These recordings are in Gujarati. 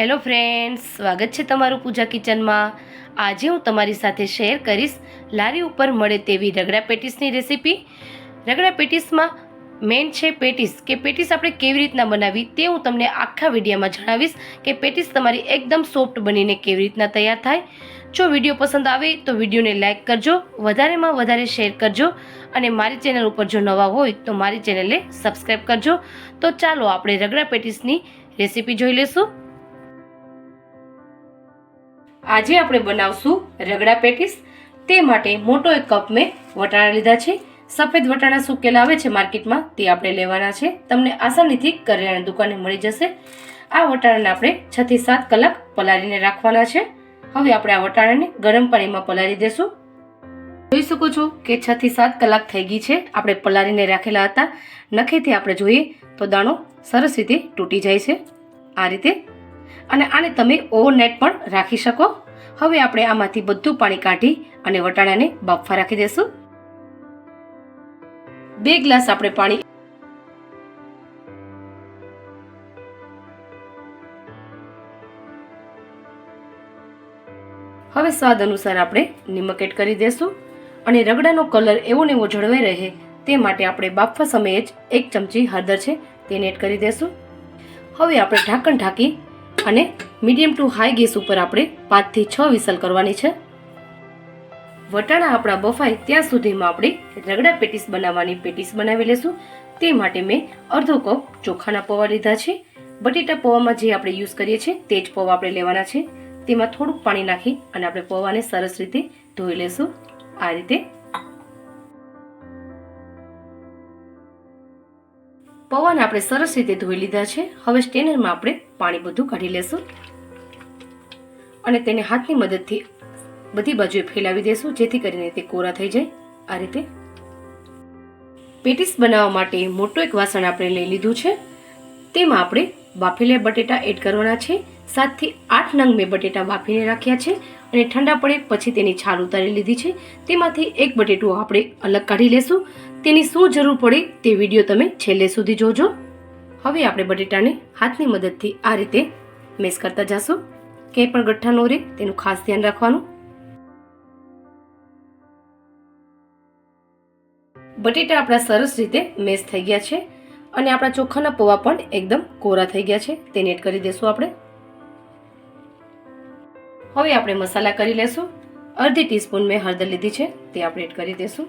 હેલો ફ્રેન્ડ્સ સ્વાગત છે તમારું પૂજા કિચનમાં. આજે હું તમારી સાથે શેર કરીશ લારી ઉપર મળે તેવી રગડા પેટીસની રેસીપી રગડા પેટીસમાં મેઇન છે પેટીસ. કે પેટીસ આપણે કેવી રીતના બનાવી તે હું તમને આખા વિડીયોમાં જણાવીશ કે પેટીસ તમારી એકદમ સોફ્ટ બનીને કેવી રીતના તૈયાર થાય. જો વીડિયો પસંદ આવે તો વિડીયોને લાઇક કરજો, વધારેમાં વધારે શેર કરજો અને મારી ચેનલ ઉપર જો નવા હોય તો મારી ચેનલને સબસ્ક્રાઈબ કરજો. તો ચાલો આપણે રગડા પેટીસની રેસીપી જોઈ લઈશું. આજે આપણે બનાવશું રગડા પેટીસ. તે માટે મોટો એક કપ મેં વટાણા લીધા છે. સફેદ વટાણા સુકેલા આવે છે માર્કેટમાં, તે આપણે લેવાના છે. તમને આસાનીથી કરિયાણા દુકાને મળી જશે. આ વટાણાને આપણે છ થી સાત કલાક પલાળીને રાખવાના છે. હવે આપણે આ વટાણાને ગરમ પાણીમાં પલાળી દેશું. જોઈ શકો છો કે છ થી સાત કલાક થઈ ગઈ છે. આપણે પલાળીને રાખેલા હતા. નખેથી આપણે જોઈએ તો દાણો સરસ રીતે તૂટી જાય છે. આ રીતે અને આને તમે ઓવરનાઇટ પણ રાખી શકો. હવે આપણે આમાંથી બધું પાણી કાઢી અને વટાણાને બાફવા રાખી દેશું. બે ગ્લાસ આપણે પાણી હવે સ્વાદ અનુસાર આપણે નિમક એડ કરી દેશું. અને રગડાનો કલર એવો ને એવો જળવાઈ રહે તે માટે આપણે બાફવા સમયે જ એક ચમચી હળદર છે તેને એડ કરી દેશું. હવે આપણે ઢાંકણ ઢાંકી અને મીડિયમ ટુ હાઈ ગેસ ઉપર આપણે પાંચથી છ વિસલ કરવાની છે. વટાણા આપણા બફાય ત્યાં સુધીમાં આપણે રગડા પેટીસ બનાવવાની પેટીસ બનાવી લેશું. તે માટે મેં અડધો કપ ચોખાના પૌવા લીધા છે. બટેટા પૌવામાં જે આપણે યુઝ કરીએ છીએ તે જ પૌવા આપણે લેવાના છે. તેમાં થોડુંક પાણી નાખી અને આપણે પૌવાને સરસ રીતે ધોઈ લેશું. આ રીતે પૌવાને આપણે સરસ રીતે ધોઈ લીધા છે. હવે સ્ટેનરમાં આપણે પાણી બધું કાઢી લેશું. અને તેને હાથની મદદથી બધી બાજુએ ફેલાવી દેશું, જેથી કરીને તે કોરા થઈ જાય. આ રીતે પેટીસ બનાવવા માટે મોટું એક વાસણ આપણે લઈ લીધું છે. તેમાં આપણે બાફેલા બટેટા એડ કરવાના છે. સાતથી આઠ નંગ મેં બટેટા બાફીને રાખ્યા છે અને ઠંડા પડે પછી તેની છાલ ઉતારી લીધી છે. તેમાંથી એક બટેટું આપણે અલગ કાઢી લેશું. તેની શું જરૂર પડે તે વીડિયો તમે છેલ્લે સુધી જોજો. હવે આપણે બટેટાને હાથની મદદથી આ રીતે મેસ કરતા જશું. ક્યાંય પણ ગઠ્ઠા ન રહે તેનું ખાસ ધ્યાન રાખવાનું. બટેટા આપણા સરસ રીતે મેસ થઈ ગયા છે અને આપણા ચોખાના પૌવા પણ એકદમ કોરા થઈ ગયા છે. તેને એડ કરી દેશું આપણે. હવે આપણે મસાલા કરી લેશું. અડધી ટીસ્પૂન મેં હળદર લીધી છે, તે આપણે એડ કરી દેશું.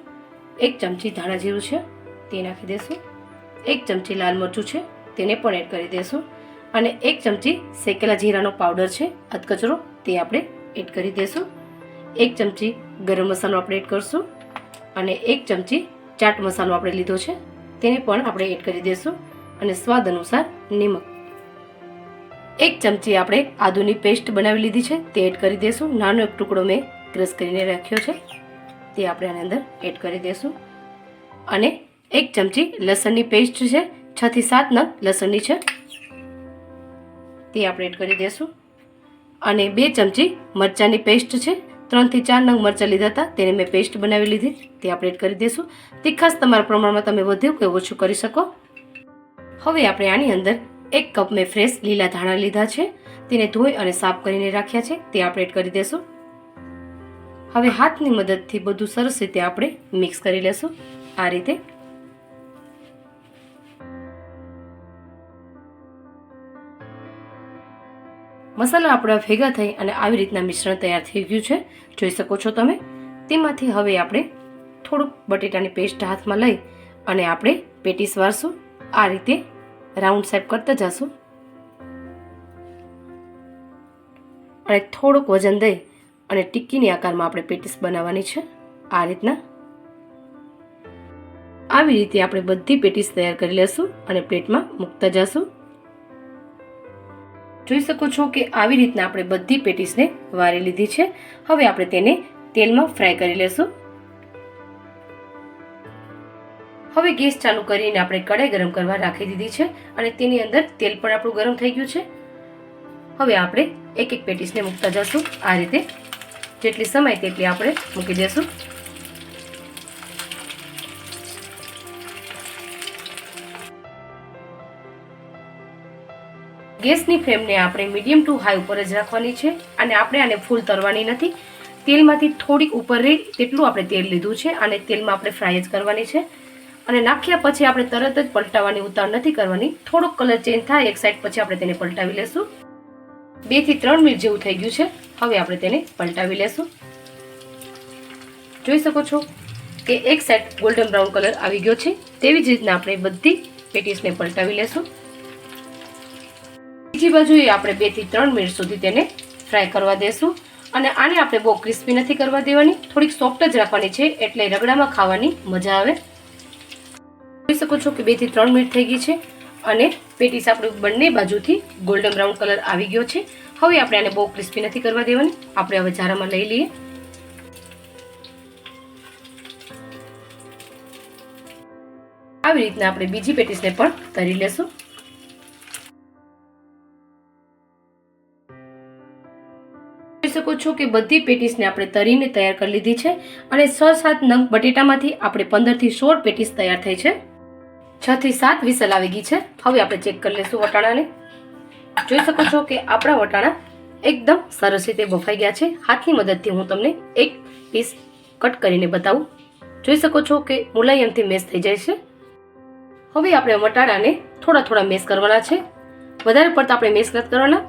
એક ચમચી ધાણા જીરું છે, તે નાખી દેશું. એક ચમચી લાલ મરચું છે, તેને પણ એડ કરી દેશું. અને એક ચમચી શેકેલા જીરાનો પાવડર છે, અધકચરો, તે આપણે એડ કરી દેશું. એક ચમચી ગરમ મસાલો આપણે એડ કરશું. અને એક ચમચી ચાટ મસાલો આપણે લીધો છે, તેને પણ આપણે એડ કરી દેશું. અને સ્વાદ અનુસાર નિમક એક ચમચી આપણે આદુની પેસ્ટ બનાવી લીધી છે, તે એડ કરી દઈશું નાનો એક ટુકડો મેં ક્રશ કરીને રાખ્યો છે, તે આપણે આની અંદર એડ કરી દઈશું અને એક ચમચી લસણની પેસ્ટ છે, છ થી સાત નંગ લસણની છે, તે આપણે એડ કરી દઈશું અને બે ચમચી મરચાંની પેસ્ટ છે ત્રણથી ચાર નંગ મરચાં લીધા હતા, તેને મેં પેસ્ટ બનાવી લીધી, તે આપણે એડ કરી દઈશું તીખાસ તમારા પ્રમાણમાં તમે વધુ કે ઓછું કરી શકો. હવે આપણે આની અંદર એક કપ મેં ફ્રેશ લીલા ધાણા લીધા છે. તેને ધોઈ અને સાફ કરીને રાખ્યા છે. તે આપણે એડ કરી દેશું. હવે હાથની મદદથી બધું સરસ રીતે આપણે મિક્સ કરી લેશું. આ રીતે. મસાલા આપણા ભેગા થઈ અને આવી રીતના મિશ્રણ તૈયાર થઈ ગયું છે. જોઈ શકો છો તમે. તેમાંથી હવે આપણે થોડુંક બટેટાની પેસ્ટ હાથમાં લઈ અને આપણે પેટીસ વારશું. આ રીતે રાઉન્ડ શેપ કરતા જશું. અને થોડુંક વજન દઈ અને ટિક્કીની આકારમાં આપણે પેટીસ બનાવવાની છે. આ રીતના. આવી રીતે આપણે બધી પેટીસ તૈયાર કરી લેશું અને પ્લેટમાં મૂકતા જશું. જોઈ શકો છો કે આવી રીતના આપણે બધી પેટીસને વારી લીધી છે. હવે આપણે તેને તેલમાં ફ્રાય કરી લેશું. હવે ગેસ ચાલુ કરીને આપણે કઢાઈ ગરમ કરવા રાખી દીધી છે અને તેની અંદર તેલ પણ આપણું ગરમ થઈ ગયું છે. હવે આપણે એક એક પેટીસને મૂકતા જશું. આ રીતે જેટલી સમય તેટલી આપણે મૂકી દેશું. ગેસની ફ્લેમને આપણે મીડિયમ ટુ હાઈ ઉપર જ રાખવાની છે અને આપણે આને ફૂલ તરવાની નથી. તેલમાંથી થોડીક ઉપર રહી તેટલું આપણે તેલ લીધું છે અને તેલમાં આપણે ફ્રાય જ કરવાની છે. અને નાખ્યા પછી આપણે તરત જ પલટાવવાની ઉતાર નથી કરવાની. થોડોક કલર ચેન્જ થાય, એક સાઈડ પછી આપણે તેને પલટાવી લેશું. બેથી ત્રણ મિનિટ જેવું થઈ ગયું છે. હવે આપણે તેને પલટાવી લેશું. જોઈ શકો છો કે એક સાઈડ ગોલ્ડન બ્રાઉન કલર આવી ગયો છે. તેવી જ રીતના આપણે બધી પેટીસને પલટાવી લેશું. બીજી બાજુએ આપણે બેથી ત્રણ મિનિટ સુધી તેને ફ્રાય કરવા દેશું. અને આને આપણે બહુ ક્રિસ્પી નથી કરવા દેવાની. થોડીક સોફ્ટ જ રાખવાની છે, એટલે રગડામાં ખાવાની મજા આવે. જોઈ શકો છો કે બેથી ત્રણ મિનિટ થઈ ગઈ છે અને પેટીસ આપણું બંને બાજુથી ગોલ્ડન બ્રાઉન કલર આવી ગયો છે. હવે આપણે આને બહુ ક્રિસ્પી નથી કરવા દેવાની. આપણે હવે જારામાં લઈ લઈએ. આવી રીતના આપણે બીજી પેટીસને પણ તરી લેશું. શકો છો કે બધી પેટીસને આપણે તરીને તૈયાર કરી લીધી છે અને છ સાત નંગ બટેટામાંથી આપણે પંદરથી સોળ પેટીસ તૈયાર થઈ છે. છ થી સાત વિસલ આવી ગઈ છે. હવે આપણે ચેક કરી લઈશું વટાણાને. જોઈ શકો છો કે આપણા વટાણા એકદમ સરસ રીતે બફાઈ ગયા છે. હાથની મદદથી હું તમને એક પીસ કટ કરીને બતાવું. જોઈ શકો છો કે મુલાયમથી મેશ થઈ જાય છે. હવે આપણે વટાણાને થોડા થોડા મેશ કરવાના છે. વધારે પડતા આપણે મેશ નથી કરવાના.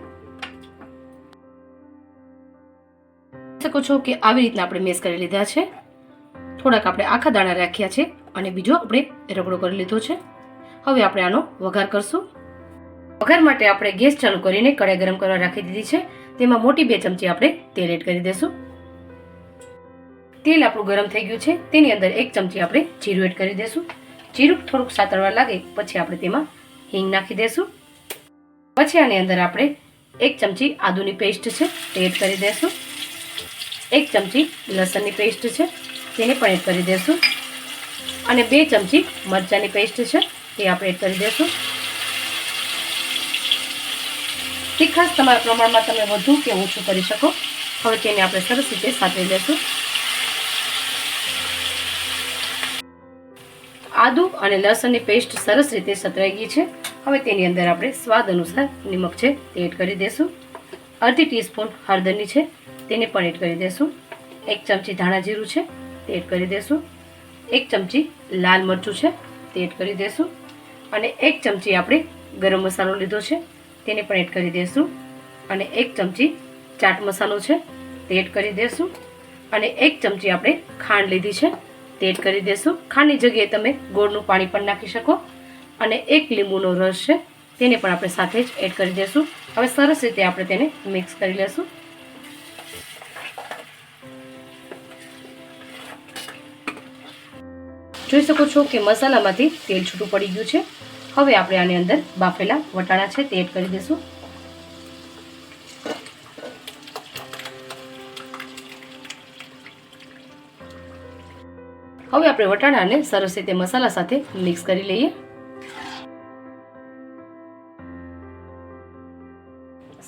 શકો છો કે આવી રીતના આપણે મેશ કરી લીધા છે. થોડાક આપણે આખા દાણા રાખ્યા છે. અને બીજો આપણે રગડો કરી લીધો છે. હવે આપણે આનો વઘાર કરશું. વઘાર માટે આપણે ગેસ ચાલુ કરીને કઢાઈ ગરમ કરવા રાખી દીધી છે. તેમાં મોટી બે ચમચી આપણે તેલ એડ કરી દઈશું તેલ આપણું ગરમ થઈ ગયું છે. તેની અંદર એક ચમચી આપણે જીરું એડ કરી દઈશું જીરું થોડુંક સાતળવા લાગે પછી આપણે તેમાં હિંગ નાખી દઈશું પછી આની અંદર આપણે એક ચમચી આદુની પેસ્ટ છે તે એડ કરી દઈશું એક ચમચી લસણની પેસ્ટ છે તેને પણ એડ કરી દઈશું અને બે ચમચી મરચાંની પેસ્ટ છે તે આપણે એડ કરી દઈશું. તીખાશ તમારા પ્રમાણમાં તમે વધુ કે ઓછું કરી શકો. હવે તેને આપણે સરસ રીતે સાતરી લેશું આદુ અને લસણની પેસ્ટ સરસ રીતે સતરાઈ ગઈ છે. હવે તેની અંદર આપણે સ્વાદ અનુસાર નિમક છે, તે એડ કરી દઈશું. અડધી ટીસ્પૂન હળદરની છે, તેને પણ એડ કરી દઈશું. એક ચમચી ધાણા જીરું છે, તે એડ કરી દઈશું. એક ચમચી લાલ મરચું છે, તે એડ કરી દઈશું અને એક ચમચી આપણે ગરમ મસાલો લીધો છે, તેને પણ એડ કરી દઈશું અને એક ચમચી ચાટ મસાલો છે, તે એડ કરી દઈશું અને એક ચમચી આપણે ખાંડ લીધી છે, તે એડ કરી દઈશું ખાંડની જગ્યાએ તમે ગોળનું પાણી પણ નાખી શકો. અને એક લીંબુનો રસ છે, તેને પણ આપણે સાથે જ એડ કરી દઈશું હવે સરસ રીતે આપણે તેને મિક્સ કરી લેશું. જોઈ શકો છો કે મસાલામાંથી તેલ છૂટું પડી ગયું છે. હવે આપણે આની અંદર બાફેલા વટાણા છે તે એડ કરી દઈશું. હવે આપણે વટાણાને સરસ રીતે મસાલા સાથે મિક્સ કરી લઈએ.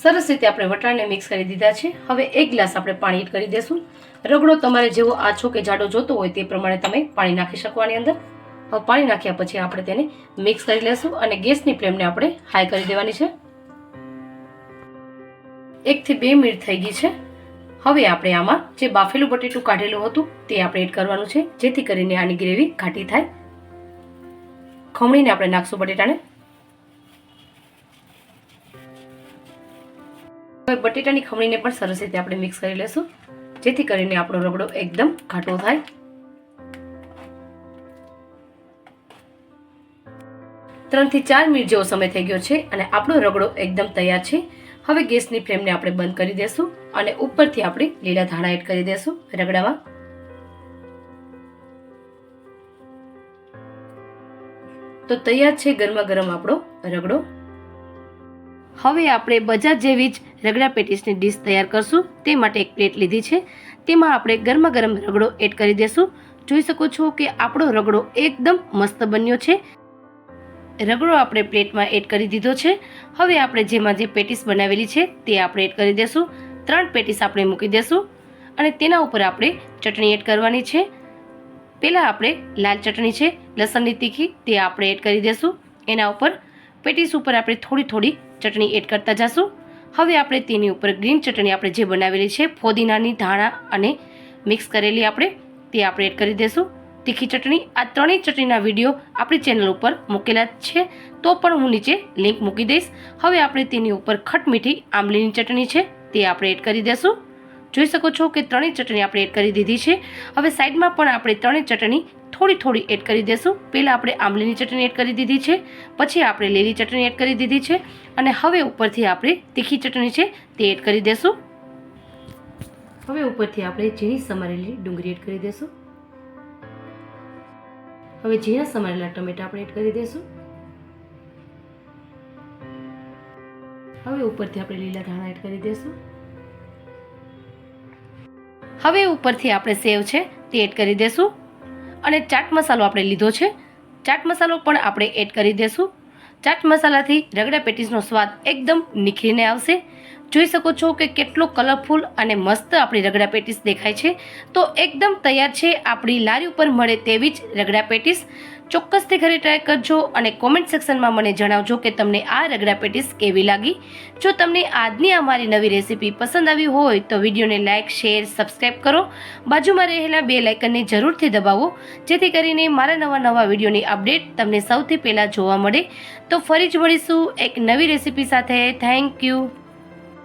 સરસ રીતે આપણે વટાણાને મિક્સ કરી દીધા છે. હવે એક ગ્લાસ આપણે પાણી એડ કરી દઈશું રગડો તમારે જેવો આછો કે જાડો જોતો હોય તે પ્રમાણે તમે પાણી નાખી શકો આની અંદર. હવે પાણી નાખ્યા પછી આપણે તેને મિક્સ કરી લેશું અને ગેસની ફ્લેમને આપણે હાઈ કરી દેવાની છે. એકથી બે મિનિટ થઈ ગઈ છે. હવે આપણે આમાં જે બાફેલું બટેટું કાઢેલું હતું તે આપણે એડ કરવાનું છે, જેથી કરીને આની ગ્રેવી ઘાટી થાય. ખમણીને આપણે નાખશું બટેટાને. હવે બટેટાની ખમણીને પણ સરસ રીતે આપણે મિક્સ કરી લેશું. જેથી કરીને આપણો રગડો એકદમ ઘાટો થાય. ત્રણથી ચાર મિનિટ જેવો સમય થઈ ગયો છે અને આપણો રગડો એકદમ તૈયાર છે. હવે ગેસની ફ્લેમને આપણે બંધ કરી દેશું અને ઉપરથી આપણે લીલા ધાણા એડ કરી દેશું રગડામાં તો તૈયાર છે ગરમા ગરમ આપણો રગડો. હવે આપણે બજાર જેવી જ રગડા પેટીસની ડીશ તૈયાર કરશું. તે માટે એક પ્લેટ લીધી છે. તેમાં આપણે ગરમા ગરમ રગડો એડ કરી દેશું. જોઈ શકો છો કે આપણો રગડો એકદમ મસ્ત બન્યો છે. રગડો આપણે પ્લેટમાં એડ કરી દીધો છે. હવે આપણે જેમાં જે પેટીસ બનાવેલી છે તે આપણે એડ કરી દેશું. ત્રણ પેટીસ આપણે મૂકી દેશું અને તેના ઉપર આપણે ચટણી એડ કરવાની છે. પહેલાં આપણે લાલ ચટણી છે, લસણની તીખી તે આપણે એડ કરી દેશું. એના ઉપર પેટીસ ઉપર આપણે થોડી થોડી ચટણી એડ કરતા જશું. હવે આપણે તેની ઉપર ગ્રીન ચટણી આપણે જે બનાવેલી છે, ફોદીનાની ધાણા અને મિક્સ કરેલી આપણે તે આપણે એડ કરી દઈશું તીખી ચટણી, આ ત્રણેય ચટણીના વીડિયો આપણી ચેનલ ઉપર મૂકેલા છે, તો પણ હું નીચે લિંક મૂકી દઈશ. હવે આપણે તેની ઉપર ખટમીઠી આંબલીની ચટણી છે, તે આપણે એડ કરી દઈશું જોઈ શકો છો કે ત્રણેય ચટણી આપણે એડ કરી દીધી છે. હવે સાઈડમાં પણ આપણે ત્રણેય ચટણી થોડી થોડી એડ કરી દઈશું પહેલાં આપણે આંબલીની ચટણી એડ કરી દીધી છે, પછી આપણે લીલી ચટણી એડ કરી દીધી છે અને હવે ઉપરથી આપણે તીખી ચટણી છે તે એડ કરી દઈશું હવે ઉપરથી આપણે ઝીણી સમારેલી ડુંગળી એડ કરી દઈશું હવે ઝીણા સમારેલા ટમેટા આપણે એડ કરી દઈશું હવે ઉપરથી આપણે લીલા ધાણા એડ કરી દઈશું હવે ઉપરથી આપણે સેવ છે તે એડ કરી દઈશું અને ચાટ મસાલો આપણે લીધો છે. ચાટ મસાલો પણ આપણે એડ કરી દઈશું ચાટ મસાલાથી રગડા પેટીસનો સ્વાદ એકદમ નિખરીને આવશે. જોઈ શકો છો કે કેટલો કલરફુલ અને મસ્ત આપણી રગડા પેટીસ દેખાય છે. તો એકદમ તૈયાર છે આપણી લારી ઉપર મળે તેવી જ રગડા પેટીસ ચોક્કસથી ઘરે ટ્રાય કરજો અને કોમેન્ટ સેક્શનમાં મને જણાવજો કે તમને આ રગડા પેટીસ કેવી લાગી. જો તમને આજની અમારી નવી રેસીપી પસંદ આવી હોય તો વિડીયોને લાઇક શેર સબસ્ક્રાઈબ કરો. બાજુમાં રહેલા બે લાઇકનને જરૂરથી દબાવો, જેથી કરીને મારા નવા નવા વિડીયોની અપડેટ તમને સૌથી પહેલાં જોવા મળે. તો ફરી જ મળીશું એક નવી રેસીપી સાથે. Thank you